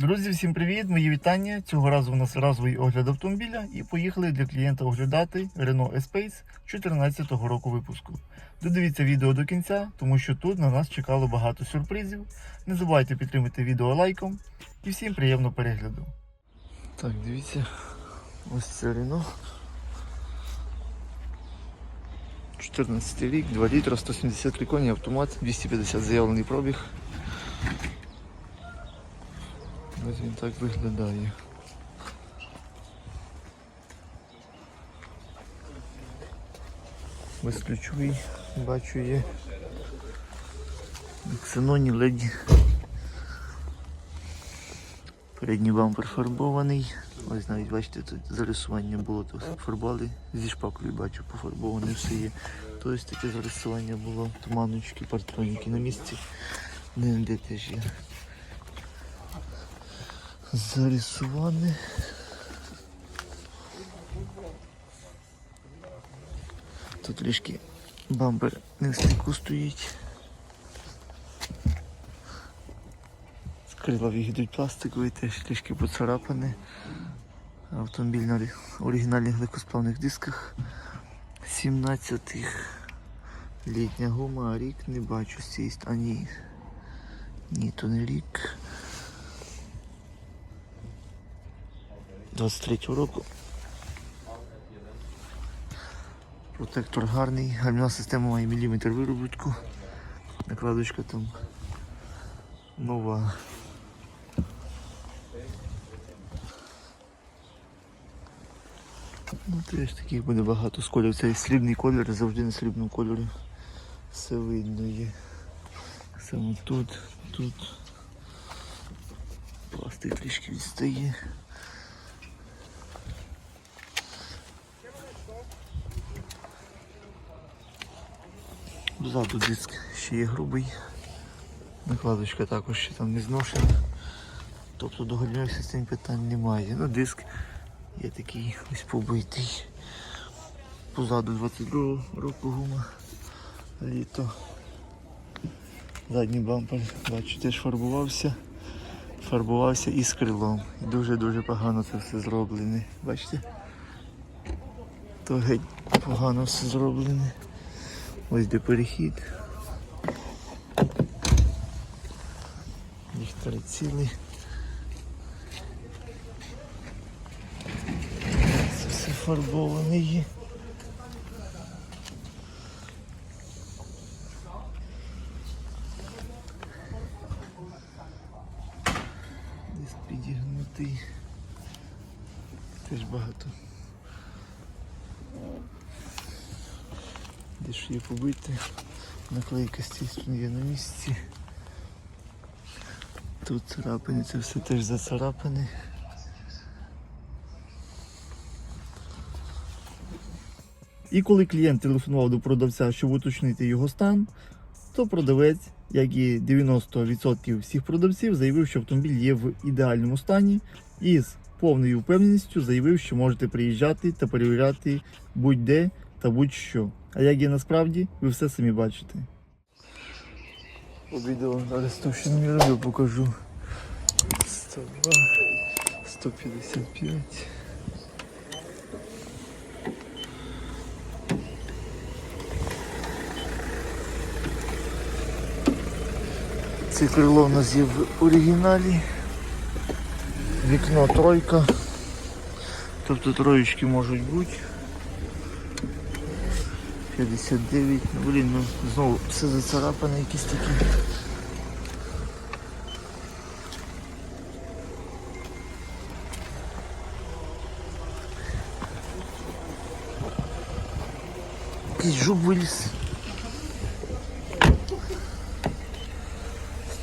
Друзі, всім привіт! Мої вітання. Цього разу у нас разовий огляд автомобіля і поїхали для клієнта оглядати Renault Espace 2014 року випуску. Додивіться відео до кінця, тому що тут на нас чекало багато сюрпризів. Не забувайте підтримати відео лайком і всім приємного перегляду. Так, дивіться, ось це Renault. 14 рік, 2 літра, 173 коні, автомат, 250 заявлений пробіг. Ось він так виглядає. Безключовий, бачу є. Ксеноні леді. Передній бампер фарбований. Ось навіть бачите, тут зарисування було, то фарбували зі шпаклею бачу, пофарбоване все є. То ось таке зарисування було, туманочки, партроніки на місці. Де теж є. Зарисуване. Тут трішки бампер не в стику стоїть. Крила вигідуть пластикові, теж трішки поцарапане. Автомобіль на оригінальних легкосплавних дисках 17-х. Літня гума, а рік не бачу з цієї сторони. Ні, то не рік. 23 року. Протектор гарний, гальмівна система має міліметр виробітку. Накладочка там нова. Ну теж таких буде багато з кольорів. Цей срібний колір, завжди на срібному кольорі. Все видно є. Саме тут, тут. Пластик трішки відстає. Ззаду диск ще є грубий. Накладочка також ще там не зношена. Тобто до гальмівних систем питань немає. Ну диск є такий ось побитий. Позаду 22 року гума. Літо. Задній бампер, бачу, теж фарбувався. Фарбувався і з крилом. Дуже-дуже погано це все зроблене. Бачите? То геть погано все зроблене. Ось де перехід. Ліхтари цілий. Це все фарбоване є. Десь підігнутий. Теж багато. Де ж є побити. Наклейка сторони є на місці. Тут царапини, це все теж зацарапане. І коли клієнт телефонував до продавця, щоб уточнити його стан, то продавець, як і 90% всіх продавців, заявив, що автомобіль є в ідеальному стані і з повною впевненістю заявив, що можете приїжджати та перевіряти будь-де та будь-що. А як є насправді, ви все самі бачите. Відео зараз то, що робив, покажу. 102, 155. Це крило у нас є в оригіналі. Вікно тройка. Тобто троєчки можуть бути. 59, ну блін, ну знову все зацарапане якісь такі. Якийсь жук виліз.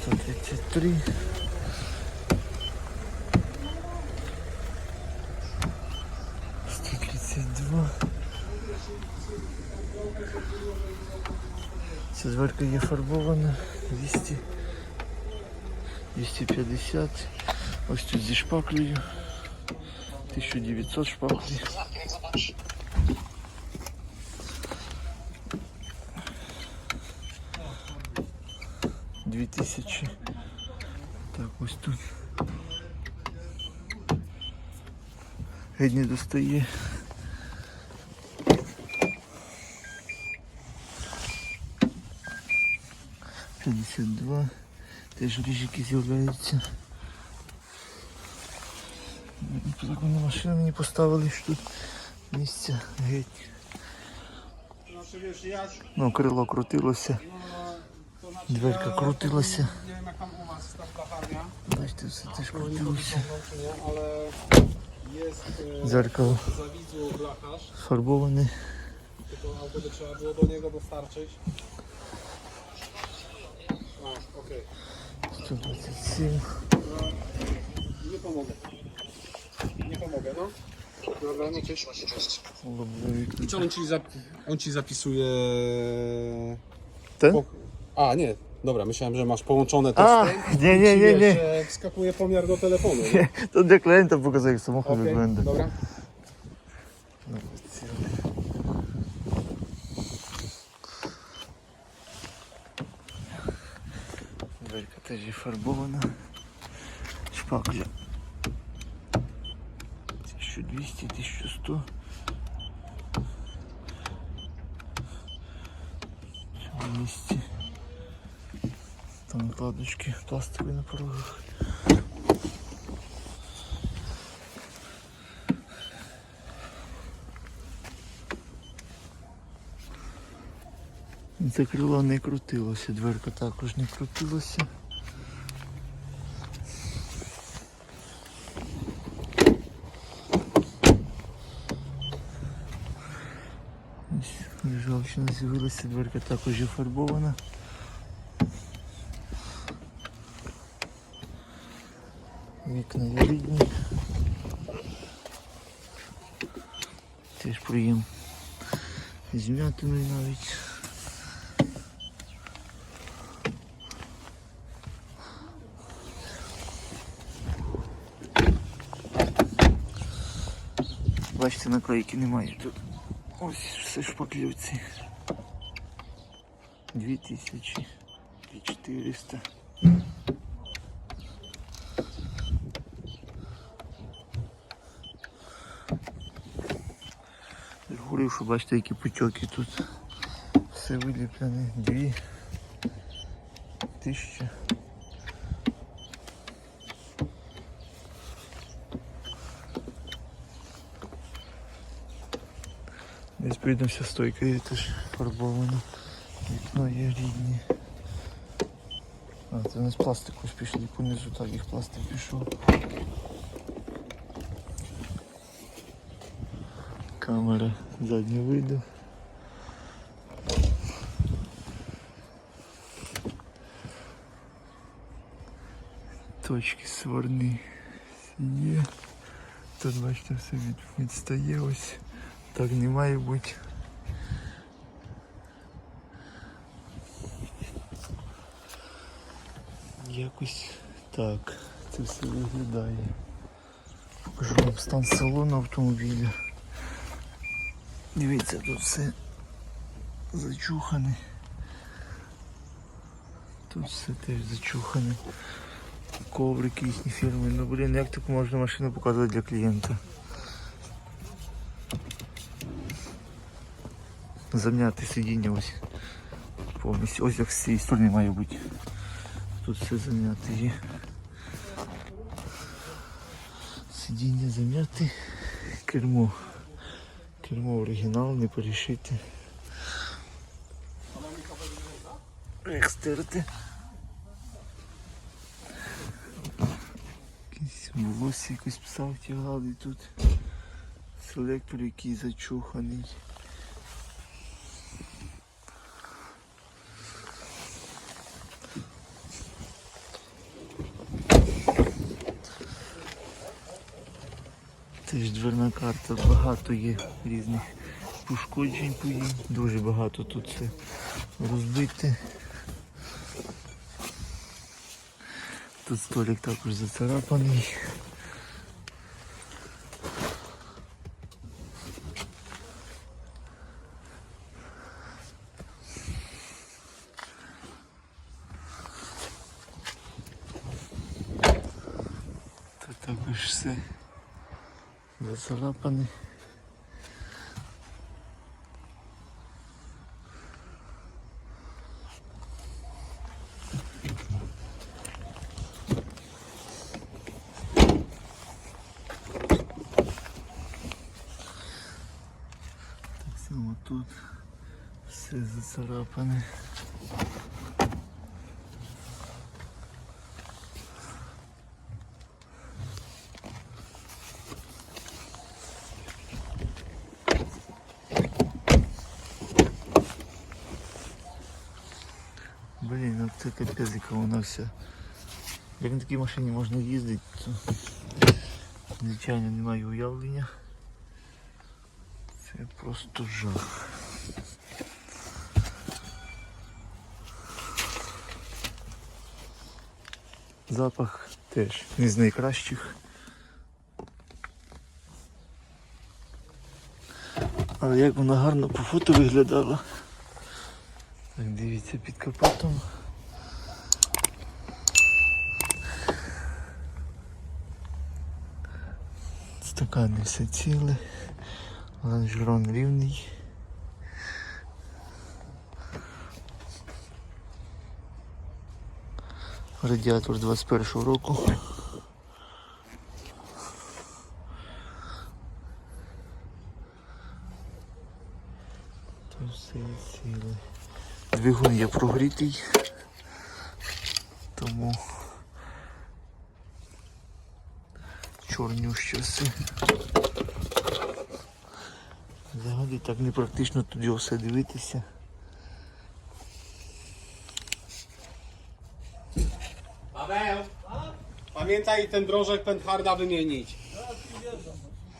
133. Трошки є фарбована, 200, 250. Ось тут зі шпаклею. 1900 шпаклей. Дві тисячі. Так, ось тут. Геть не достає. П'ятдесят два. Теж ріжики з'являються. Так вони машини мені поставили, що тут місця геть. Ну, крило крутилося, Дверка крутилася. Бачите, все теж крутилося. Дзеркало фарбоване. tylko auto by trzeba było do niego dostarczyć. 127. Nie pomogę. Nie pomogę, no. Dobra, nie cieszmy się, cześć. Czy on ci, zap on ci zapisuje... Ten? A, nie. Dobra, myślałem, że masz połączone to A, z tym. nie, nie, nie, wiesz, nie. że Wskakuje pomiar do telefonu. nie? To dla klienta pokazuję, jak samochód Okej, wygląda. dobra. Теж фарбована. Шпакля. 1200, 1100. В цьому місці. Там накладочки пластикові на порогах. Це крило не крутилося, дверка також не крутилася. Ось Ржавчина з'явилася, дверка також фарбована. Вікна є рідні. Теж приєм з м'ятиною навіть. Бачите, наклейки немає тут. Ось все шпаклюці. 2000 і 400. Я ж Говорив, що бачите, які потьоки тут. Все виліплене. Дві тисячі. Відповідно вся стойка є теж фарбована. Вікно є рідні. А, це не з пластику ось пішли понизу, так їх пластик пішов. Камера заднього виду. Точки сварні є. Тут бачите все від, відстає ось. Так не має бути. Якось так це все виглядає. Покажу вам стан салону автомобіля. Дивіться, тут все зачухане. Тут все теж зачухане. Коврики їхні фірми. Ну блін, як таку можна машину показувати для клієнта? Зам'яти сидіння ось повністю. Ось як з цієї сторони має бути. Тут все зам'яте є. Сидіння зам'яте. Кермо. Кермо оригінал, не порішити. Як стерти. Якийсь волосся якось псав тягали тут. Селектор який зачуханий. Теж дверна карта, багато є різних пошкоджень по їй. Дуже багато тут все розбите. Тут столик також зацарапаний. Тут також все Зацарапаний. Так само тут все зацарапане. Блін, ну це капець, яка вона вся. Як на такій машині можна їздити, то звичайно немає уявлення. Це просто жах. Запах теж не з найкращих. Але як вона гарно по фото виглядала. Так, дивіться під капотом. Стакани все ціле, лонжерон рівний. Радіатор 21 року. То все ціле. Двигун є прогрітий, тому чорнюще все. Взагалі так непрактично тут його все дивитися. Paweł! Pamiętaj ten drążek pętharda wymienić.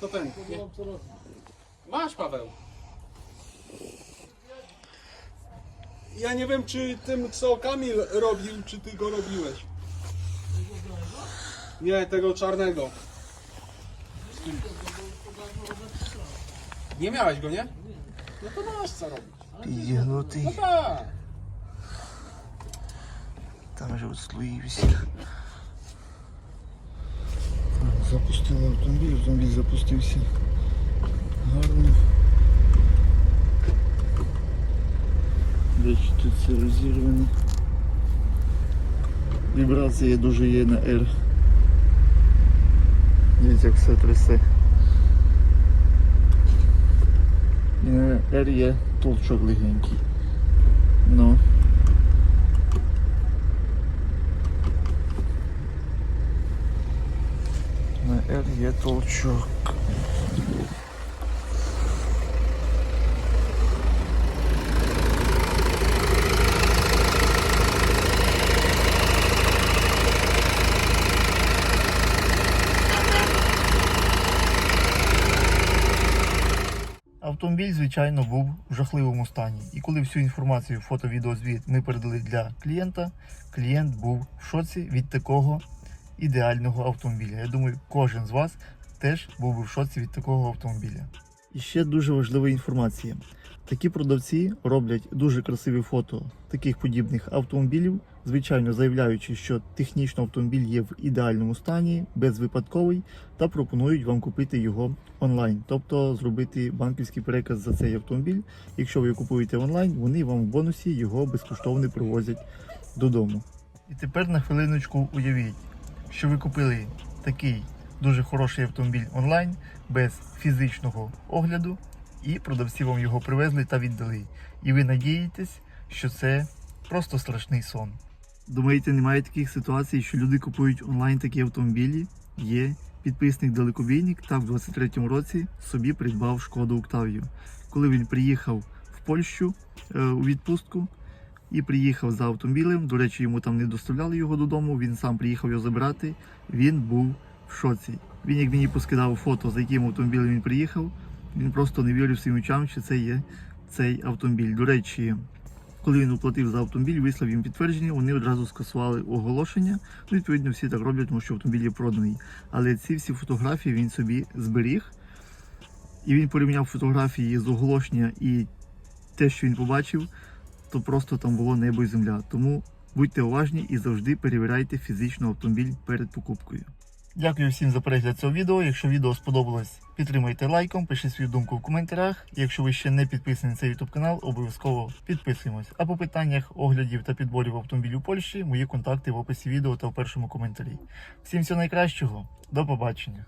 To ten. Nie. Masz Paweł. Ja nie wiem czy tym co Kamil robił, czy ty go robiłeś. Nie, tego czarnego. Nie miałeś go, nie? No to masz co robić. Підігнутий. No tak. Там вже відслоївся. Запустили автомобіль, автомобіль запустився гарно. Речі тут все розірване. Вібрація дуже є на R. Дивіться, як все трясе. На R є толчок легенький. Ну. На R є толчок. Автомобіль, звичайно, був в жахливому стані. І коли всю інформацію, фото, відео, звіт ми передали для клієнта, клієнт був в шоці від такого ідеального автомобіля. Я думаю, кожен з вас теж був би в шоці від такого автомобіля. І ще дуже важлива інформація. Такі продавці роблять дуже красиві фото таких подібних автомобілів, звичайно заявляючи, що технічно автомобіль є в ідеальному стані, безвипадковий, та пропонують вам купити його онлайн, тобто зробити банківський переказ за цей автомобіль. Якщо ви купуєте онлайн, вони вам в бонусі його безкоштовно привозять додому. І тепер на хвилиночку уявіть, що ви купили такий дуже хороший автомобіль онлайн без фізичного огляду, і продавці вам його привезли та віддали. І ви надієтесь, що це просто страшний сон. Думаєте, немає таких ситуацій, що люди купують онлайн такі автомобілі? Є підписник далекобійник та в 23-му році собі придбав шкоду Октавію. Коли він приїхав в Польщу е, у відпустку і приїхав за автомобілем, до речі, йому там не доставляли його додому, він сам приїхав його забирати. Він був в шоці. Він, як мені поскидав фото, за яким автомобілем він приїхав, він просто не вірив своїм очам, що це є цей автомобіль. До речі, коли він оплатив за автомобіль, вислав їм підтвердження, вони одразу скасували оголошення. Ну, відповідно, всі так роблять, тому що автомобіль є проданий. Але ці всі фотографії він собі зберіг. І він порівняв фотографії з оголошення і те, що він побачив, то просто там було небо і земля. Тому будьте уважні і завжди перевіряйте фізично автомобіль перед покупкою. Дякую всім за перегляд цього відео. Якщо відео сподобалось, підтримайте лайком, пишіть свою думку в коментарях. Якщо ви ще не підписані на цей YouTube канал, обов'язково підписуємось. А по питаннях оглядів та підборів автомобілів Польщі, мої контакти в описі відео та в першому коментарі. Всім всього найкращого, до побачення.